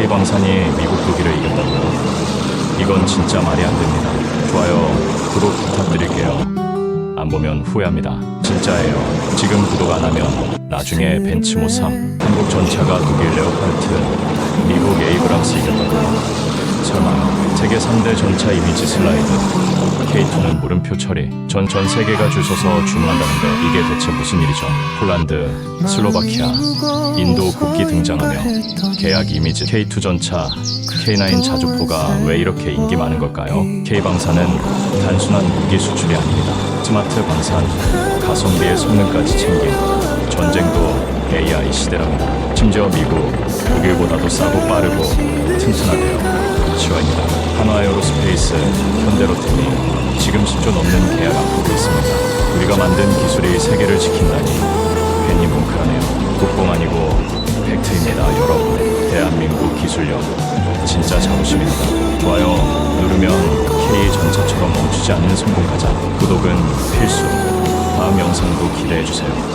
K방산이 미국 독일을 이겼다고요? 이건 진짜 말이 안 됩니다. 좋아요, 구독 부탁드릴게요. 안 보면 후회합니다. 진짜예요. 지금 구독 안 하면 나중에 벤츠모 3, 한국 전차가 독일 레오파르트, 미국 에이브람스 이겼다고요? 설마요. 세계 3대 전차 이미지 슬라이드. K2는 물음표 처리. 전, 전 세계가 줄 서서 주문한다는데 이게 대체 무슨 일이죠? 폴란드, 슬로바키아, 인도 국기 등장하며 계약 이미지 K2 전차, K9 자주포가 왜 이렇게 인기 많은 걸까요? K방산은 단순한 무기 수출이 아닙니다. 스마트 방산, 가성비의 성능까지 챙긴 전쟁도 AI 시대랍니다. 심지어 미국, 독일보다도 싸고 빠르고 튼튼하대요. 지원입니다. 한화에어로스페이스, 현대로템이 지금 10조 넘는 계약 앞두고 있습니다. 우리가 만든 기술이 세계를 지킨다니 괜히 뭉클하네요. 국뽕 아니고 팩트입니다, 여러분. 대한민국 기술력 진짜 자부심입니다. 좋아요 누르면 K 전차처럼 멈추지 않는 성공 가자. 구독은 필수. 다음 영상도 기대해 주세요.